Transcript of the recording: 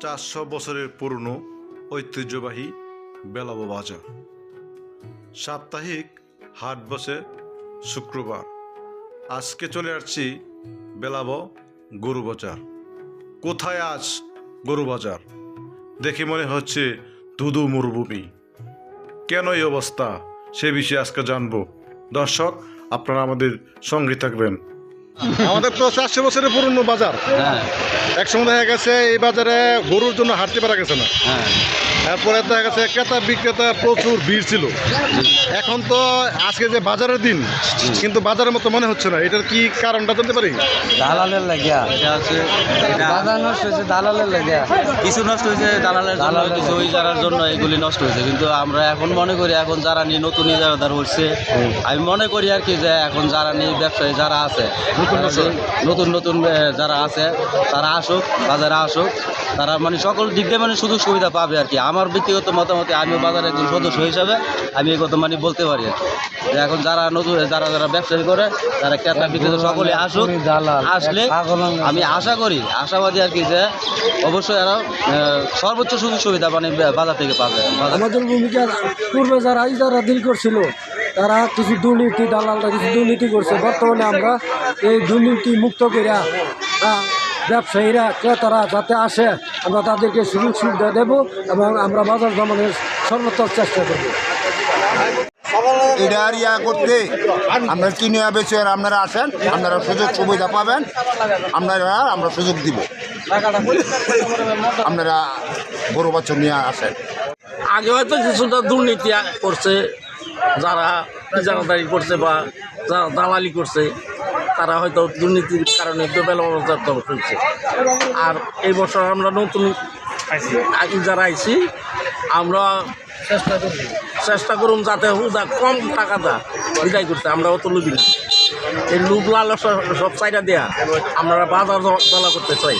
চারশো বছরের পুরনো ঐতিহ্যবাহী বেলাবো বাজার সাপ্তাহিক হাট বসে শুক্রবার। আজকে চলে আসছি বেলাবো গরু বাজার। কোথায় আজ গরু বাজার? দেখে মনে হচ্ছে ধুধু মরুভূমি। কেন এই অবস্থা? সে বিষয়ে আজকে জানব। দর্শক, আপনারা আমাদের সঙ্গে থাকবেন আমাদের তো চারশো বছরের পুরনো বাজার। হ্যাঁ। একসময় দেখা গেছে এই বাজারে গরুর জন্য হাঁটতে পারা গেছে না। হ্যাঁ। তারপরে দেখা গেছে ক্রেতা বিক্রেতা প্রচুর ভিড় ছিল। এখন তো আজকে যে বাজারের দিন কিন্তু বাজারের মতো মনে হচ্ছে না। এটার কি কারণটা জানতে পারি? দালালের লাগিয়া। এটা হচ্ছে এটা বাজার নষ্ট হয়েছে দালালের লাগিয়া। কিছু নষ্ট হয়েছে দালালের জন্য কিছু ওই যারার জন্য এগুলি নষ্ট হয়েছে। কিন্তু আমরা এখন মনে করি এখন যারা নিয়ে নতুন ইজারাদার হচ্ছে আমি মনে করি আর কি যে এখন যারা নিয়ে ব্যবসায়ী যারা আছে তারা যে নতুন নতুন যারা আছে, তারা আসুক, বাজারে আসুক, তারা মানে সকল দিক দিয়ে মানে সুযোগ সুবিধা পাবে আর কি আমার ব্যক্তিগত মতামতে আমি বাজারে একজন সদস্য হিসাবে আমি এই কথা মানে বলতে পারি আর। যে এখন যারা নতুন, যারা যারা ব্যবসায়ী করে যারা ক্রেতা বিক্রেতা সকলে আসুক, আসলে আমি আশা করি, আশাবাদী আর কি যে অবশ্যই এরা সর্বোচ্চ সুযোগ সুবিধা মানে বাজার থেকে পাবে আমাদের ভূমিকা পূর্বে যারা যারা দিল করছিল তারা কিছু দুর্নীতি দালালরা কিছু দুর্নীতি করছে। বর্তমানে আমরা এই দুর্নীতি মুক্ত করে ব্যবসায়ীরা ক্রেতারা যাতে আসে আমরা তাদেরকে সুযোগ সুবিধা দেব এবং আমরা বাজার জমানোর সর্বোত্তম চেষ্টা করব। এটা আর ইয়া করতে আমরা কিনে বেছে আপনারা আসেন আপনারা সুযোগ সুবিধা পাবেন আপনারা আমরা সুযোগ দিব। আপনারা গরু বাচ্চা নিয়ে আসেন। আগে হয়তো কিছুটা দুর্নীতি করছে যারা ইজারাদারি করছে বা যারা দালালি করছে তারা হয়তো দুর্নীতির কারণে বেলবাজার দল ফেলছে আর এই বছর আমরা নতুন ইজারা আইছি আমরা চেষ্টা করুন যাতে হুদা কম টাকাটা বিদায় করতে আমরা অত লুবি না। এই লুব লাল সব চাইটা দেয়া আমরা বাজার দলা করতে চাই।